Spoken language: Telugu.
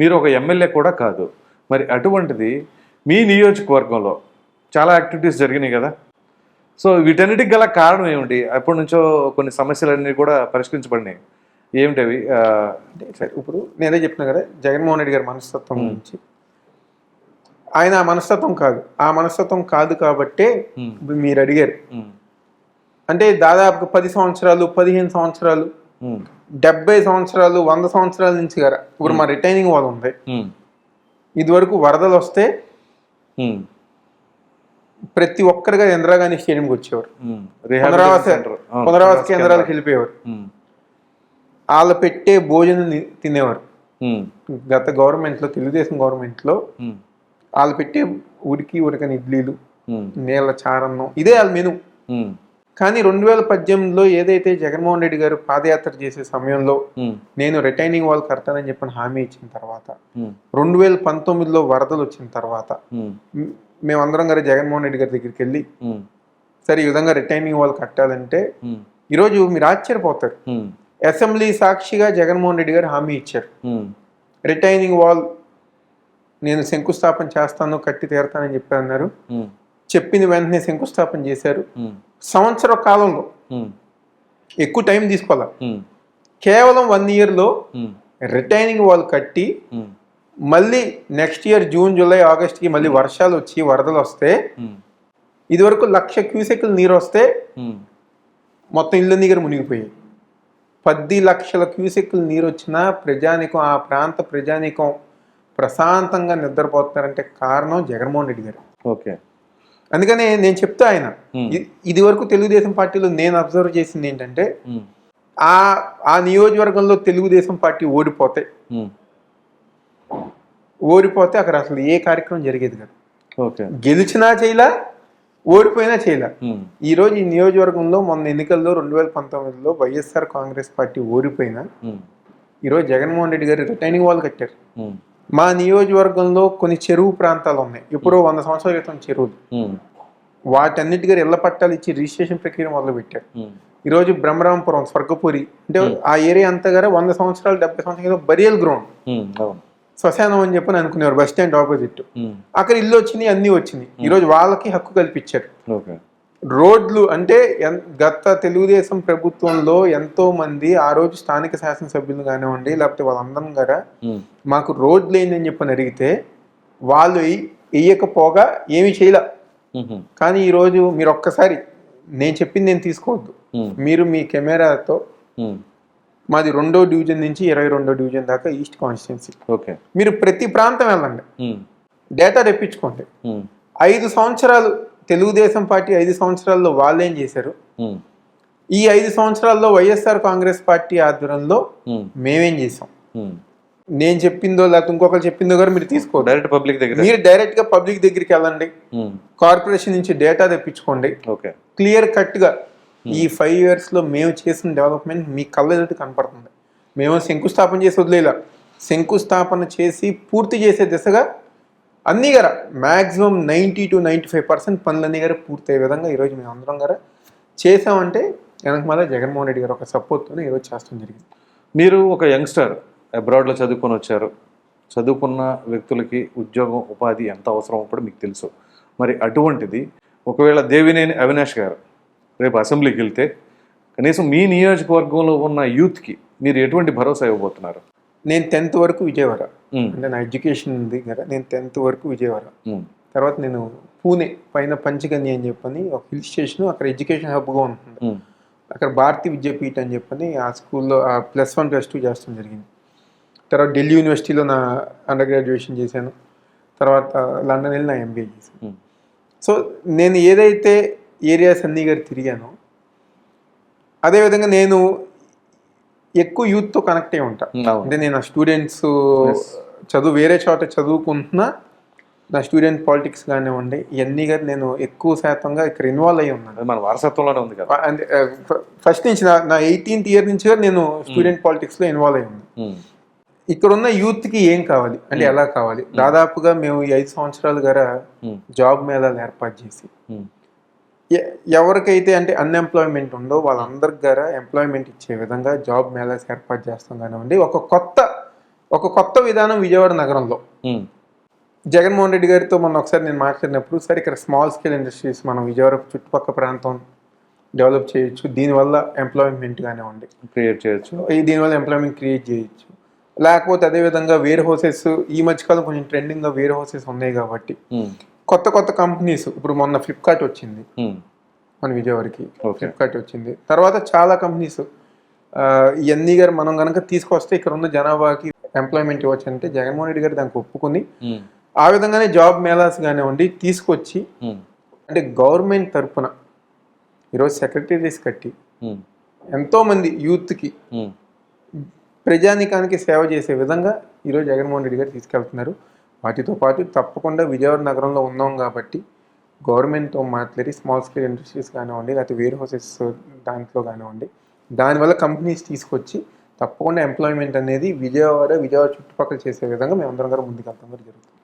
మీరు ఒక ఎమ్మెల్యే కూడా కాదు. మరి అటువంటిది మీ నియోజకవర్గంలో చాలా యాక్టివిటీస్ జరిగినాయి కదా. సో వీటన్నిటికి గల కారణం ఏమిటి? అప్పటి నుంచో కొన్ని సమస్యలన్నీ కూడా పరిష్కరించబడినాయి. ఏమిటి అవి ఇప్పుడు నేనే చెప్పిన కదా జగన్మోహన్ రెడ్డి గారి మనస్తత్వం గురించి. ఆయన ఆ మనస్తత్వం కాదు. ఆ మనస్తత్వం కాదు కాబట్టే మీరు అడిగారు. అంటే దాదాపు పది సంవత్సరాలు పదిహేను సంవత్సరాలు డెబ్బై సంవత్సరాలు వంద సంవత్సరాల నుంచి గారా? ఇప్పుడు మా రిటైనింగ్ వాల్ ఉంది. ఉమ్, ఇదివరకు వరదలు వస్తే ప్రతి ఒక్కరిగా ఇందిరాగాంధీ స్టేడియంకి వచ్చేవారు. ఉమ్. పునరావాస పునరావాస కేంద్రాలకు కేంద్రాలు. వెళ్ళిపోయేవారు. వాళ్ళు పెట్టే భోజనం తినేవారు. గత గవర్నమెంట్లో తెలుగుదేశం గవర్నమెంట్లో ఉమ్, వాళ్ళు పెట్టే ఉడికి ఉడకని ఇడ్లీలు నీళ్ళ చారన్నం ఇదే వాళ్ళ మెను. కానీ రెండు వేల పద్దెనిమిదిలో ఏదైతే జగన్మోహన్ రెడ్డి గారు పాదయాత్ర చేసే సమయంలో నేను రిటైనింగ్ వాల్ కడతానని చెప్పిన హామీ ఇచ్చిన తర్వాత రెండు వేల పంతొమ్మిదిలో వరదలు వచ్చిన తర్వాత మేమందరం గారు జగన్మోహన్ రెడ్డి గారి దగ్గరికి వెళ్ళి సరే ఈ విధంగా రిటైనింగ్ వాల్ కట్టాలంటే ఈరోజు మీరు ఆశ్చర్యపోతారు. అసెంబ్లీ సాక్షిగా జగన్మోహన్ రెడ్డి గారు హామీ ఇచ్చారు. రిటైనింగ్ వాల్ నేను శంకుస్థాపన చేస్తాను కట్టి తీరుతానని చెప్పి అన్నారు. చెప్పిన వెంటనే శంకుస్థాపన చేశారు. సంవత్సర కాలంలో ఎక్కువ టైం తీసుకోవాలి? కేవలం వన్ ఇయర్లో రిటైనింగ్ వాల్ కట్టి మళ్ళీ నెక్స్ట్ ఇయర్ జూన్ జూలై ఆగస్ట్కి మళ్ళీ వర్షాలు వచ్చి వరదలు వస్తే ఇదివరకు లక్ష క్యూసెక్లు నీరు వస్తే మొత్తం ఇల్లు నీరు మునిగిపోయాయి. పది లక్షల క్యూసెక్లు నీరు వచ్చినా ప్రజానికం ఆ ప్రాంత ప్రజానికం ప్రశాంతంగా నిద్రపోతున్నారంటే కారణం జగన్మోహన్ రెడ్డి గారు. ఓకే. అందుకనే నేను చెప్తా ఆయన ఇది వరకు తెలుగుదేశం పార్టీలో నేను అబ్జర్వ్ చేసింది ఏంటంటే ఆ ఆ నియోజకవర్గంలో తెలుగుదేశం పార్టీ ఓడిపోతే ఓడిపోతే అక్కడ అసలు ఏ కార్యక్రమం జరిగేది కాదు. గెలిచినా చేయలా ఓడిపోయినా చేయలా. ఉమ్, ఈ రోజు ఈ నియోజకవర్గంలో మొన్న ఎన్నికల్లో రెండు వేల పంతొమ్మిదిలో వైఎస్ఆర్ కాంగ్రెస్ పార్టీ ఓడిపోయినా ఈరోజు జగన్మోహన్ రెడ్డి గారు రిటైనింగ్ వాల్ కట్టారు. మా నియోజకవర్గంలో కొన్ని చెరువు ప్రాంతాలు ఉన్నాయి. ఎప్పుడో వంద సంవత్సరాల క్రితం చెరువులు. ఉమ్, వాటన్నిటి గారు ఇళ్ళ పట్టాలు ఇచ్చి రిజిస్ట్రేషన్ ప్రక్రియ మొదలు పెట్టారు ఉమ్, ఈరోజు బ్రహ్మరాంపురం స్వర్గపురి అంటే ఆ ఏరియా అంతా గారు వంద సంవత్సరాలు డెబ్బై సంవత్సరాల బరియల్ గ్రౌండ్. శ్మశానం అని చెప్పని అనుకునేవారు బస్ స్టాండ్ ఆపోజిట్ అక్కడ ఇల్లు వచ్చినాయి అన్నీ వచ్చినాయి. ఈరోజు వాళ్ళకి హక్కు కల్పించారు. రోడ్లు అంటే గత తెలుగుదేశం ప్రభుత్వంలో ఎంతో మంది ఆ రోజు స్థానిక శాసనసభ్యులు కానివ్వండి లేకపోతే వాళ్ళందరం గారా ఉమ్, మాకు రోడ్లు ఏందని చెప్పని అడిగితే వాళ్ళు వెయ్యకపోగా ఏమీ చేయలే. కానీ ఈరోజు మీరు ఒక్కసారి నేను చెప్పింది నేను తీసుకోవద్దు. మీరు మీ కెమెరాతో మాది రెండో డివిజన్ నుంచి ఇరవై రెండో డివిజన్ దాకా ఈస్ట్ కాన్స్టిట్యున్సీ. ఓకే. మీరు ప్రతి ప్రాంతం వెళ్ళండి. డేటా తెప్పించుకోండి. ఐదు సంవత్సరాలు తెలుగుదేశం పార్టీ ఐదు సంవత్సరాల్లో వాళ్ళు ఏం చేశారు ఈ ఐదు సంవత్సరాల్లో వైఎస్ఆర్ కాంగ్రెస్ పార్టీ ఆధ్వర్యంలో మేమేం చేసాం. నేను చెప్పిందో లేకపోతే ఇంకొకరు చెప్పిందో కూడా మీరు తీసుకోండి. డైరెక్ట్ పబ్లిక్ దగ్గర. మీరు డైరెక్ట్గా పబ్లిక్ దగ్గరికి వెళ్ళండి. కార్పొరేషన్ నుంచి డేటా తెప్పించుకోండి. ఓకే. క్లియర్ కట్గా ఈ ఫైవ్ ఇయర్స్లో మేము చేసిన డెవలప్మెంట్ మీ కళ్ళ ఎదుటి కనపడుతుంది. మేము శంకుస్థాపన చేసి వదిలేలా. శంకుస్థాపన చేసి పూర్తి చేసే దిశగా అన్ని గారా? Maximum ninety two ninety five percent పనులన్నీ గారు పూర్తయ్యే విధంగా ఈరోజు మేము అందరం గారా చేసామంటే వెనక మళ్ళీ జగన్మోహన్ రెడ్డి గారు ఒక సపోర్ట్తోనే ఈరోజు చేస్తాం జరిగింది. మీరు ఒక యంగ్స్టర్ అబ్రాడ్లో చదువుకొని వచ్చారు. చదువుకున్న వ్యక్తులకి ఉద్యోగం ఉపాధి ఎంత అవసరమో కూడా మీకు తెలుసు. మరి అటువంటిది ఒకవేళ దేవినేని అవినాష్ గారు రేపు అసెంబ్లీకి వెళ్తే కనీసం మీ నియోజకవర్గంలో ఉన్న యూత్కి మీరు ఎటువంటి భరోసా ఇవ్వబోతున్నారు? నేను టెన్త్ వరకు విజయవాడ. అంటే నా ఎడ్యుకేషన్ ఉంది కదా నేను టెన్త్ వరకు విజయవాడ. తర్వాత నేను పూణే పైన పంచగని అని చెప్పని ఒక హిల్ స్టేషన్ అక్కడ ఎడ్యుకేషన్ హబ్గా ఉంటుంది అక్కడ భారతీ విద్యాపీఠ అని చెప్పని ఆ స్కూల్లో ఆ ప్లస్ వన్ ప్లస్ టూ చేస్తాం జరిగింది. తర్వాత ఢిల్లీ యూనివర్సిటీలో నా అండర్ గ్రాడ్యుయేషన్ చేశాను. తర్వాత లండన్ వెళ్ళి నా ఎంబీఏ చేశాను. సో నేను ఏదైతే ఏరియాస్ అన్నీ గారు తిరిగానో అదేవిధంగా నేను ఎక్కువ యూత్తో కనెక్ట్ అయి ఉంటా. అంటే నేను నా స్టూడెంట్స్ చదువు వేరే చోట చదువుకుంటున్నా నా స్టూడెంట్ పాలిటిక్స్ కానివ్వండి ఇవన్నీ గారు నేను ఎక్కువ శాతంగా ఇక్కడ ఇన్వాల్వ్ అయ్యి ఉన్నాను. మన వారసత్వంలోనే ఉంది కదా. అంటే ఫస్ట్ నుంచి నా నా ఎయిటీన్త్ ఇయర్ నుంచి కూడా నేను స్టూడెంట్ పాలిటిక్స్లో ఇన్వాల్వ్ అయ్యి ఉన్నాను. ఇక్కడ ఉన్న యూత్కి ఏం కావాలి? అంటే ఎలా కావాలి? దాదాపుగా మేము ఈ ఐదు సంవత్సరాలు గారా జాబ్ మేళాలు ఏర్పాటు చేసి ఎవరికైతే అంటే అన్ఎంప్లాయ్మెంట్ ఉందో వాళ్ళందరికి గారా ఎంప్లాయ్మెంట్ ఇచ్చే విధంగా జాబ్ మేళాస్ ఏర్పాటు చేస్తాం కానివ్వండి ఒక కొత్త ఒక కొత్త విధానం విజయవాడ నగరంలో. జగన్మోహన్ రెడ్డి గారితో మొన్న ఒకసారి నేను మాట్లాడినప్పుడు సార్ ఇక్కడ స్మాల్ స్కేల్ ఇండస్ట్రీస్ మనం విజయవాడ చుట్టుపక్కల ప్రాంతం డెవలప్ చేయొచ్చు. దీనివల్ల ఎంప్లాయ్మెంట్ కానివ్వండి. క్రియేట్ చేయొచ్చు. ఈ దీనివల్ల ఎంప్లాయ్మెంట్ క్రియేట్ చేయొచ్చు. లేకపోతే అదేవిధంగా వేర్ హౌసెస్ ఈ మధ్యకాలం కొంచెం ట్రెండింగ్గా వేర్ హౌసెస్ ఉన్నాయి కాబట్టి. కొత్త కొత్త కంపెనీస్ ఇప్పుడు మొన్న ఫ్లిప్కార్ట్ వచ్చింది. మన విజయవాడకి ఫ్లిప్కార్ట్ వచ్చింది. తర్వాత చాలా కంపెనీస్ ఇవన్నీ గారు మనం కనుక తీసుకొస్తే ఇక్కడ ఉన్న జనాభాకి ఎంప్లాయ్మెంట్ ఇవ్వచ్చు అంటే జగన్మోహన్ రెడ్డి గారు దానికి ఒప్పుకొని ఆ విధంగానే జాబ్ మేళాస్ కానివ్వండి తీసుకొచ్చి అంటే గవర్నమెంట్ తరపున ఈరోజు సెక్రటరీస్ కట్టి ఉమ్, ఎంతోమంది యూత్కి ఉమ్. ప్రజానికానికి సేవ చేసే విధంగా ఈరోజు జగన్మోహన్ రెడ్డి గారు తీసుకెళ్తున్నారు. వాటితో పాటు తప్పకుండా విజయవాడ నగరంలో ఉన్నాం కాబట్టి గవర్నమెంట్తో మాట్లాడి స్మాల్ స్కేల్ ఇండస్ట్రీస్ కానివ్వండి లేకపోతే వేర్ హౌసెస్ దాంట్లో కానివ్వండి దానివల్ల కంపెనీస్ తీసుకొచ్చి తప్పకుండా ఎంప్లాయ్మెంట్ అనేది విజయవాడ విజయవాడ చుట్టుపక్కల చేసే విధంగా మేము అందరం గారు ముందుకు వెళ్తాం జరుగుతుంది